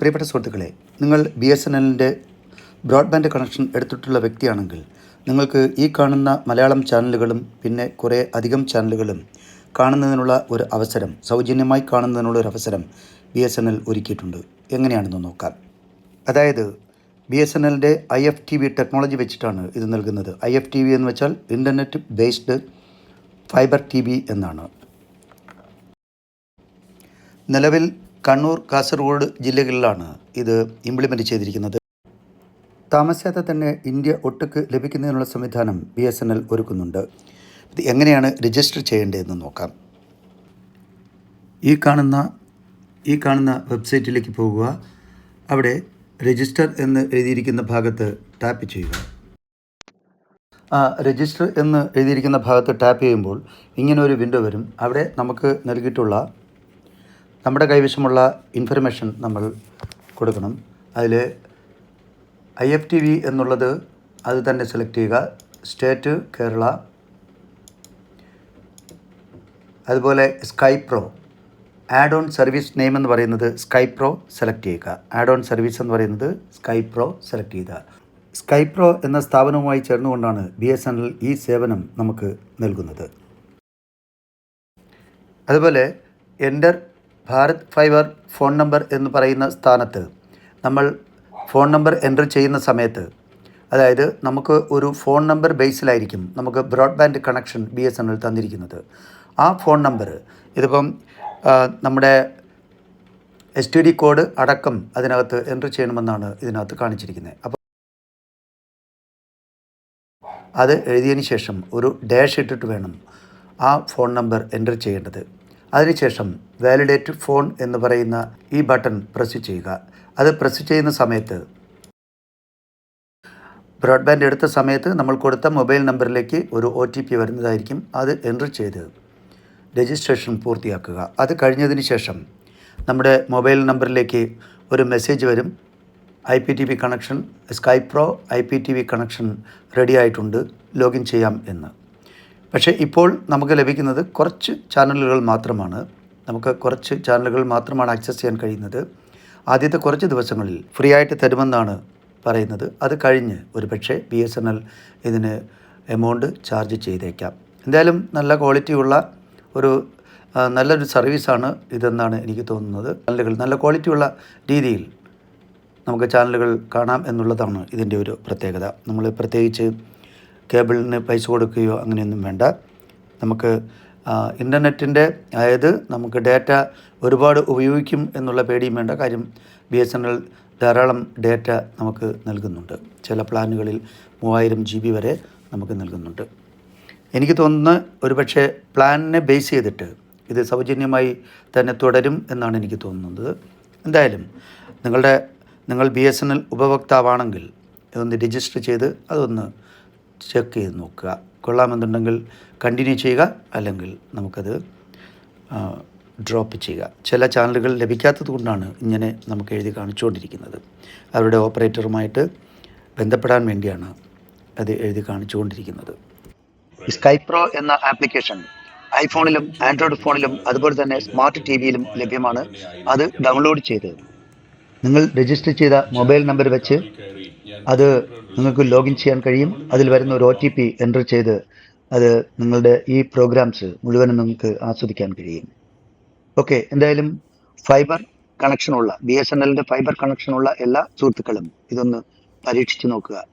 പ്രിയപ്പെട്ട സുഹൃത്തുക്കളെ നിങ്ങൾ ബി എസ് എൻ എല്ലിന്റെ ബ്രോഡ്ബാൻഡ് കണക്ഷൻ എടുത്തിട്ടുള്ള വ്യക്തിയാണെങ്കിൽ നിങ്ങൾക്ക് ഈ കാണുന്ന മലയാളം ചാനലുകളും പിന്നെ കുറേ അധികം ചാനലുകളും കാണുന്നതിനുള്ള ഒരു അവസരം സൗജന്യമായി കാണുന്നതിനുള്ള ഒരു അവസരം ബി എസ് എൻ എൽ ഒരുക്കിയിട്ടുണ്ട്. എങ്ങനെയാണെന്ന് നോക്കാം. അതായത് ബി എസ് എൻ എല്ലിന്റെ I F T V technology വെച്ചിട്ടാണ് ഇത് നൽകുന്നത്. ഐ എഫ് ടി വി എന്ന് വെച്ചാൽ internet based fibre T V എന്നാണ്. നിലവിൽ കണ്ണൂർ കാസർഗോഡ് ജില്ലകളിലാണ് ഇത് ഇംപ്ലിമെന്റ് ചെയ്തിരിക്കുന്നത്. താമസിയാതെ തന്നെ ഇന്ത്യ ഒട്ടുക്ക് ലഭിക്കുന്നതിനുള്ള സംവിധാനം ബി എസ് എൻ എൽ ഒരുക്കുന്നുണ്ട്. ഇത് എങ്ങനെയാണ് രജിസ്റ്റർ ചെയ്യേണ്ടതെന്ന് നോക്കാം. ഈ കാണുന്ന ഈ കാണുന്ന വെബ്സൈറ്റിലേക്ക് പോകുക. അവിടെ രജിസ്റ്റർ എന്ന് എഴുതിയിരിക്കുന്ന ഭാഗത്ത് ടാപ്പ് ചെയ്യുക. ആ രജിസ്റ്റർ എന്ന് എഴുതിയിരിക്കുന്ന ഭാഗത്ത് ടാപ്പ് ചെയ്യുമ്പോൾ ഇങ്ങനെ ഒരു വിൻഡോ വരും. അവിടെ നമുക്ക് നൽകിയിട്ടുള്ള നമ്മുടെ കൈവശമുള്ള ഇൻഫർമേഷൻ നമ്മൾ കൊടുക്കണം. അതിൽ ഐ എഫ് ടി വി എന്നുള്ളത് അത് തന്നെ സെലക്ട് ചെയ്യുക. സ്റ്റേറ്റ് കേരള അതുപോലെ Sky Pro add on service name എന്ന് പറയുന്നത് സ്കൈ പ്രോ സെലക്ട് ചെയ്യുക. ആഡ് ഓൺ സർവീസ് എന്ന് പറയുന്നത് സ്കൈ പ്രോ സെലക്ട് ചെയ്യുക. സ്കൈ പ്രോ എന്ന സ്ഥാപനവുമായി ചേർന്നുകൊണ്ടാണ് ബി എസ് എൻ എൽ ഈ സേവനം നമുക്ക് നൽകുന്നത്. അതുപോലെ enter Bharat fibre phone number എന്ന് പറയുന്ന സ്ഥാനത്ത് നമ്മൾ ഫോൺ നമ്പർ എന്റർ ചെയ്യുന്ന സമയത്ത് അതായത് നമുക്ക് ഒരു ഫോൺ നമ്പർ ബേസിലായിരിക്കും നമുക്ക് broadband connection B S N L തന്നിരിക്കുന്നത്. ആ ഫോൺ നമ്പർ ഇതിപ്പം നമ്മുടെ എസ് ടി ഡി കോഡ് അടക്കം അതിനകത്ത് എന്റർ ചെയ്യണമെന്നാണ് ഇതിനകത്ത് കാണിച്ചിരിക്കുന്നത്. അപ്പോൾ അത് എഴുതിയതിന് ശേഷം ഒരു ഡാഷ് ഇട്ടിട്ട് വേണം ആ ഫോൺ നമ്പർ എന്റർ ചെയ്യേണ്ടത്. അതിനുശേഷം വാലിഡേറ്റ് ഫോൺ എന്ന് പറയുന്ന ഈ ബട്ടൺ പ്രസ് ചെയ്യുക. അത് പ്രസ് ചെയ്യുന്ന സമയത്ത് ബ്രോഡ്ബാൻഡ് എടുത്ത സമയത്ത് നമ്മൾ കൊടുത്ത മൊബൈൽ നമ്പറിലേക്ക് ഒരു ഒ ടി പി വരുന്നതായിരിക്കും അത് എന്റർ ചെയ്ത് രജിസ്ട്രേഷൻ പൂർത്തിയാക്കുക. അത് കഴിഞ്ഞതിന് ശേഷം നമ്മുടെ മൊബൈൽ നമ്പറിലേക്ക് ഒരു മെസ്സേജ് വരും. I P T V connection Sky Pro I P T V connection ready ആയിട്ടുണ്ട്. ലോഗിൻ ചെയ്യാം എന്ന്. പക്ഷേ ഇപ്പോൾ നമുക്ക് ലഭിക്കുന്നത് കുറച്ച് ചാനലുകൾ മാത്രമാണ്. നമുക്ക് കുറച്ച് ചാനലുകൾ മാത്രമാണ് ആക്സസ് ചെയ്യാൻ കഴിയുന്നത്. ആദ്യത്തെ കുറച്ച് ദിവസങ്ങളിൽ ഫ്രീ ആയിട്ട് തരുമെന്നാണ് പറയുന്നത്. അത് കഴിഞ്ഞ് ഒരു പക്ഷേ ബി എസ് എൻ എൽ ഇതിന് എമൗണ്ട് ചാർജ് ചെയ്തേക്കാം. എന്തായാലും നല്ല ക്വാളിറ്റിയുള്ള ഒരു നല്ലൊരു സർവീസാണ് ഇതെന്നാണ് എനിക്ക് തോന്നുന്നത്. ചാനലുകൾ നല്ല ക്വാളിറ്റിയുള്ള രീതിയിൽ നമുക്ക് ചാനലുകൾ കാണാം എന്നുള്ളതാണ് ഇതിന്റെ ഒരു പ്രത്യേകത. നമ്മൾ പ്രത്യേകിച്ച് കേബിളിന് പൈസ കൊടുക്കുകയോ അങ്ങനെയൊന്നും വേണ്ട. നമുക്ക് ഇന്റർനെറ്റിന്റെ അതായത് നമുക്ക് ഡാറ്റ ഒരുപാട് ഉപയോഗിക്കും എന്നുള്ള പേടിയും വേണ്ട. കാര്യം ബി എസ് എൻ എൽ ധാരാളം ഡാറ്റ നമുക്ക് നൽകുന്നുണ്ട്. ചില പ്ലാനുകളിൽ മൂവായിരം ജി ബി വരെ നമുക്ക് നൽകുന്നുണ്ട്. എനിക്ക് തോന്നുന്ന ഒരുപക്ഷെ പ്ലാനിനെ ബേസ് ചെയ്തിട്ട് ഇത് സൗജന്യമായി തന്നെ തുടരും എന്നാണ് എനിക്ക് തോന്നുന്നത്. എന്തായാലും നിങ്ങളുടെ നിങ്ങൾ ബി എസ് എൻ എൽ ഉപഭോക്താവാണെങ്കിൽ ഇതൊന്ന് രജിസ്റ്റർ ചെയ്ത് അതൊന്ന് ചെക്ക് ചെയ്ത് നോക്കുക. കൊള്ളാമെന്നുണ്ടെങ്കിൽ കണ്ടിന്യൂ ചെയ്യുക അല്ലെങ്കിൽ നമുക്കത് ഡ്രോപ്പ് ചെയ്യുക. ചില ചാനലുകൾ ലഭിക്കാത്തത് കൊണ്ടാണ് ഇങ്ങനെ നമുക്ക് എഴുതി കാണിച്ചുകൊണ്ടിരിക്കുന്നത്. അവരുടെ ഓപ്പറേറ്ററുമായിട്ട് ബന്ധപ്പെടാൻ വേണ്ടിയാണ് അത് എഴുതി കാണിച്ചുകൊണ്ടിരിക്കുന്നത്. സ്കൈപ്രോ എന്ന ആപ്ലിക്കേഷൻ ഐഫോണിലും ആൻഡ്രോയിഡ് ഫോണിലും അതുപോലെ തന്നെ സ്മാർട്ട് ടി വിയിലും ലഭ്യമാണ്. അത് ഡൗൺലോഡ് ചെയ്ത് നിങ്ങൾ രജിസ്റ്റർ ചെയ്ത മൊബൈൽ നമ്പർ വെച്ച് അത് നിങ്ങൾക്ക് ലോഗിൻ ചെയ്യാൻ കഴിയും. അതിൽ വരുന്ന ഒരു ഒ ടി പി എന്റർ ചെയ്ത് അത് നിങ്ങളുടെ ഈ പ്രോഗ്രാംസ് മുഴുവനും നിങ്ങൾക്ക് ആസ്വദിക്കാൻ കഴിയും. ഓക്കെ എന്തായാലും ഫൈബർ കണക്ഷനുള്ള ബി എസ് എൻ എല്ലിന്റെ ഫൈബർ കണക്ഷനുള്ള എല്ലാ സുഹൃത്തുക്കളും ഇതൊന്ന് പരീക്ഷിച്ചു നോക്കുക.